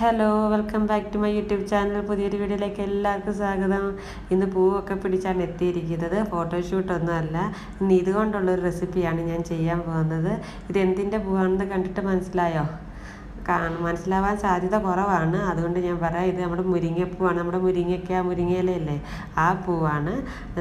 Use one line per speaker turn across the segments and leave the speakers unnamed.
hello welcome back to my YouTube channel പുതിയൊരു വീഡിയോയിലേക്ക് എല്ലാവർക്കും സ്വാഗതം ഇന്ന് പൂവൊക്കെ പിടിച്ചാണ് എത്തിയിരിക്കുന്നത് ഫോട്ടോഷൂട്ടൊന്നുമല്ല ഇന്ന് ഇതുകൊണ്ടുള്ളൊരു റെസിപ്പിയാണ് ഞാൻ ചെയ്യാൻ പോകുന്നത് ഇത് എന്തിൻ്റെ പൂവാണെന്ന് കണ്ടിട്ട് മനസ്സിലായോ മനസ്സിലാവാൻ സാധ്യത കുറവാണ് അതുകൊണ്ട് ഞാൻ പറയാം ഇത് നമ്മുടെ മുരിങ്ങപ്പൂവാണ് നമ്മുടെ മുരിങ്ങയ്ക്ക മുരിങ്ങയിലയല്ലേ ആ പൂവാണ്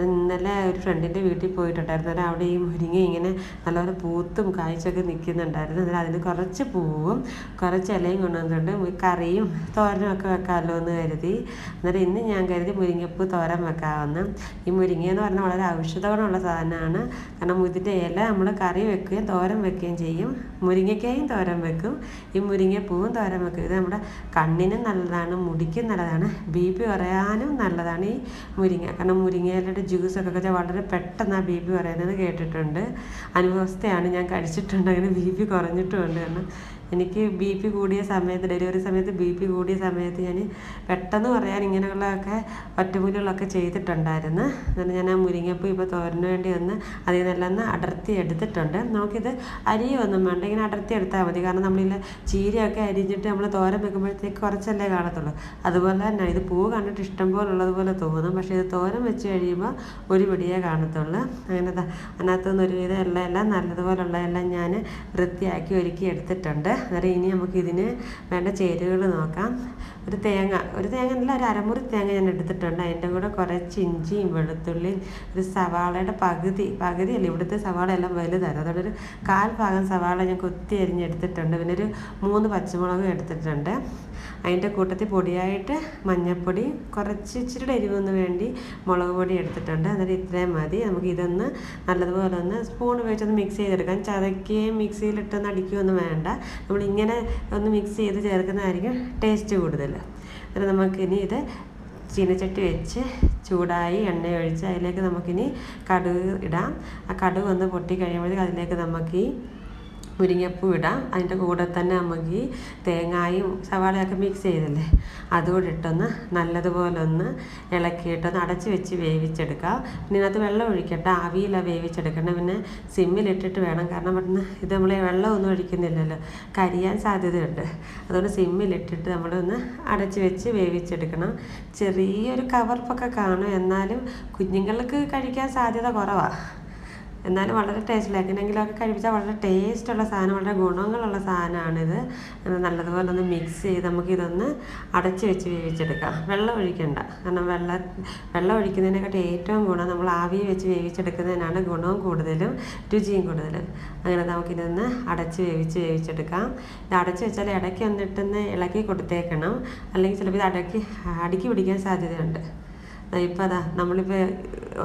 ഇന്നലെ ഒരു ഫ്രണ്ടിൻ്റെ വീട്ടിൽ പോയിട്ടുണ്ടായിരുന്നു അന്നേരം അവിടെ ഈ മുരിങ്ങ ഇങ്ങനെ നല്ലപോലെ പൂത്തും കാഴ്ചയൊക്കെ നിൽക്കുന്നുണ്ടായിരുന്നു അന്നേരം അതിന് കുറച്ച് പൂവും കുറച്ച് ഇലയും കൊണ്ടുവന്നിട്ടുണ്ട് കറിയും തോരനും ഒക്കെ വെക്കാമല്ലോ എന്ന് കരുതി അന്നേരം ഇന്ന് ഞാൻ കരുതി മുരിങ്ങപ്പൂ തോരൻ വെക്കാമെന്ന് ഈ മുരിങ്ങ എന്ന് പറഞ്ഞാൽ വളരെ ഔഷധഗുണമുള്ള സാധനമാണ് കാരണം ഇതിൻ്റെ ഇല നമ്മൾ കറി വെക്കുകയും തോരൻ വെക്കുകയും ചെയ്യും മുരിങ്ങയ്ക്കയും തോരൻ വെക്കും ഈ മുരിങ്ങ ഉണങ്ങിയ പൂവും ഒക്കെ ഇത് നമ്മുടെ കണ്ണിനും നല്ലതാണ് മുടിക്കും നല്ലതാണ് ബി പി കുറയാനും നല്ലതാണ് ഈ മുരിങ്ങ കാരണം മുരിങ്ങയിലൊരു ജ്യൂസൊക്കെ കഴിച്ചാൽ വളരെ പെട്ടെന്ന് ആ ബി പി കുറയുന്നത് കേട്ടിട്ടുണ്ട് അനുഭവസ്ഥയാണ് ഞാൻ കഴിച്ചിട്ടുണ്ട് അങ്ങനെ ബി പി കുറഞ്ഞിട്ടുമുണ്ട് കാരണം എനിക്ക് ബി പി കൂടിയ സമയത്ത് ഡെലിവറി സമയത്ത് ബി പി കൂടിയ സമയത്ത് ഞാൻ പെട്ടെന്ന് പറയാൻ ഇങ്ങനെയുള്ളതൊക്കെ ഒറ്റമൂലികളൊക്കെ ചെയ്തിട്ടുണ്ടായിരുന്നു എന്നിട്ട് ഞാൻ ആ മുരിങ്ങപ്പൂ ഇപ്പോൾ തോരന് വേണ്ടി ഒന്ന് അതിൽ നിന്നെല്ലാം ഒന്ന് അടർത്തി എടുത്തിട്ടുണ്ട് നമുക്കിത് അരിയൊന്നും വേണ്ട ഇങ്ങനെ അടർത്തി എടുത്താൽ മതി കാരണം നമ്മളിൽ ചീരയൊക്കെ അരിഞ്ഞിട്ട് നമ്മൾ തോരൻ വെക്കുമ്പോഴത്തേക്ക് കുറച്ചല്ലേ കാണത്തുള്ളൂ അതുപോലെ തന്നെ ഇത് പൂ കണ്ടിട്ട് ഇഷ്ടം പോലെ ഉള്ളതുപോലെ തോന്നും പക്ഷേ ഇത് തോരൻ വെച്ച് കഴിയുമ്പോൾ ഒരു പിടിയേ കാണത്തുള്ളൂ അങ്ങനെ അതിനകത്തുനിന്ന് ഒരുവിധം എല്ലാം എല്ലാം നല്ലതുപോലെ ഉള്ളതെല്ലാം ഞാൻ വൃത്തിയാക്കി ഒരുക്കി എടുത്തിട്ടുണ്ട് അന്നേരം ഇനി നമുക്ക് വേണ്ട ചേരുവകൾ നോക്കാം ഒരു തേങ്ങ ഒരു തേങ്ങ അല്ല ഒരു അരമുറി തേങ്ങ ഞാൻ എടുത്തിട്ടുണ്ട് അതിൻ്റെ കൂടെ കുറച്ച് ഇഞ്ചിയും വെളുത്തുള്ളിയും ഒരു സവാളയുടെ പകുതി പകുതിയല്ല ഇവിടുത്തെ സവാള എല്ലാം വലുതായിരുന്നു അതുകൊണ്ടൊരു ഒരു കാൽ ഭാഗം സവാള ഞാൻ കൊത്തി അരിഞ്ഞെടുത്തിട്ടുണ്ട് പിന്നെ ഒരു മൂന്ന് പച്ചമുളകും എടുത്തിട്ടുണ്ട് അതിൻ്റെ കൂട്ടത്തിൽ പൊടിയായിട്ട് മഞ്ഞൾപ്പൊടി കുറച്ച് ഇച്ചിരി എരിവൊന്ന് വേണ്ടി മുളക് പൊടി എടുത്തിട്ടുണ്ട് എന്നിട്ട് ഇത്രയും മതി നമുക്ക് ഇതൊന്ന് നല്ലതുപോലെ ഒന്ന് സ്പൂൺ ഉപയോഗിച്ചൊന്ന് മിക്സ് ചെയ്തെടുക്കാം ചതക്കുകയും മിക്സിയിലിട്ടൊന്ന് അടിക്കുകയൊന്നും വേണ്ട നമ്മളിങ്ങനെ ഒന്ന് മിക്സ് ചെയ്ത് ചേർക്കുന്നതായിരിക്കും ടേസ്റ്റ് കൂടുതൽ അന്നേരം നമുക്കിനി ഇത് ചീനച്ചട്ടി വെച്ച് ചൂടായി എണ്ണ ഒഴിച്ച് അതിലേക്ക് നമുക്കിനി കടുക് ഇടാം ആ കടുക് ഒന്ന് പൊട്ടി കഴിയുമ്പോഴേക്കും അതിലേക്ക് നമുക്ക് ഈ മുരിങ്ങപ്പൂ ഇടാം അതിൻ്റെ കൂടെ തന്നെ നമുക്ക് ഈ തേങ്ങായും സവാളയൊക്കെ മിക്സ് ചെയ്തല്ലേ അതുകൂടി ഇട്ടൊന്ന് നല്ലതുപോലെ ഒന്ന് ഇളക്കിയിട്ടൊന്ന് അടച്ച് വെച്ച് വേവിച്ചെടുക്കാം പിന്നെ ഇതിനകത്ത് വെള്ളം ഒഴിക്കട്ടെ ആവിയിലാണ് വേവിച്ചെടുക്കണേ പിന്നെ സിമ്മിലിട്ടിട്ട് വേണം കാരണം പെട്ടെന്ന് ഇത് നമ്മൾ വെള്ളമൊന്നും ഒഴിക്കുന്നില്ലല്ലോ കരിയാൻ സാധ്യതയുണ്ട് അതുകൊണ്ട് സിമ്മിലിട്ടിട്ട് നമ്മളൊന്ന് അടച്ച് വെച്ച് വേവിച്ചെടുക്കണം ചെറിയൊരു കവർപ്പൊക്കെ കാണും എന്നാലും കുഞ്ഞുങ്ങൾക്ക് കഴിക്കാൻ സാധ്യത കുറവാണ് എന്നാലും വളരെ ടേസ്റ്റുള്ള എങ്ങനെയെങ്കിലുമൊക്കെ കഴിപ്പിച്ചാൽ വളരെ ടേസ്റ്റുള്ള സാധനം വളരെ ഗുണങ്ങളുള്ള സാധനമാണിത് നല്ലതുപോലെ ഒന്ന് മിക്സ് ചെയ്ത് നമുക്കിതൊന്ന് അടച്ച് വെച്ച് വേവിച്ചെടുക്കാം വെള്ളം ഒഴിക്കണ്ട കാരണം വെള്ള വെള്ളം ഒഴിക്കുന്നതിനെക്കാട്ടി ഏറ്റവും ഗുണം നമ്മൾ ആവി വെച്ച് വേവിച്ചെടുക്കുന്നതിനാണ് ഗുണവും കൂടുതലും രുചിയും കൂടുതലും അങ്ങനെ നമുക്കിതൊന്ന് അടച്ച് വേവിച്ച് വേവിച്ചെടുക്കാം ഇത് അടച്ച് വെച്ചാൽ ഇടയ്ക്ക് വന്നിട്ടൊന്ന് ഇളക്കി കൊടുത്തേക്കണം അല്ലെങ്കിൽ ചിലപ്പോൾ ഇത് അടക്കി അടുക്കി പിടിക്കാൻ സാധ്യതയുണ്ട് ഇപ്പം അതാ നമ്മളിപ്പോൾ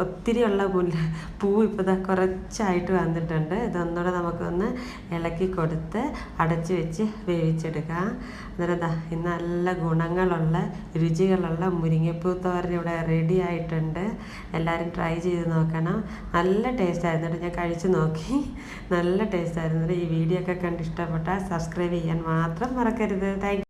ഒത്തിരിയുള്ള പുല്ല് പൂ ഇപ്പോൾ ഇതാ കുറച്ചായിട്ട് വന്നിട്ടുണ്ട് ഇതൊന്നുകൂടെ നമുക്കൊന്ന് ഇളക്കി കൊടുത്ത് അടച്ച് വെച്ച് വേവിച്ചെടുക്കാം അന്നേരം ഇതാ ഇന്ന് നല്ല ഗുണങ്ങളുള്ള രുചികളുള്ള മുരിങ്ങപ്പൂ തോരൻ ഇവിടെ റെഡി ആയിട്ടുണ്ട് എല്ലാവരും ട്രൈ ചെയ്ത് നോക്കണം നല്ല ടേസ്റ്റ് ആയിരുന്നു ഞാൻ കഴിച്ചു നോക്കി നല്ല ടേസ്റ്റ് ആയിരുന്നു ഈ വീഡിയോ ഒക്കെ കണ്ട് ഇഷ്ടപ്പെട്ടാൽ സബ്സ്ക്രൈബ് ചെയ്യാൻ മാത്രം മറക്കരുത് താങ്ക്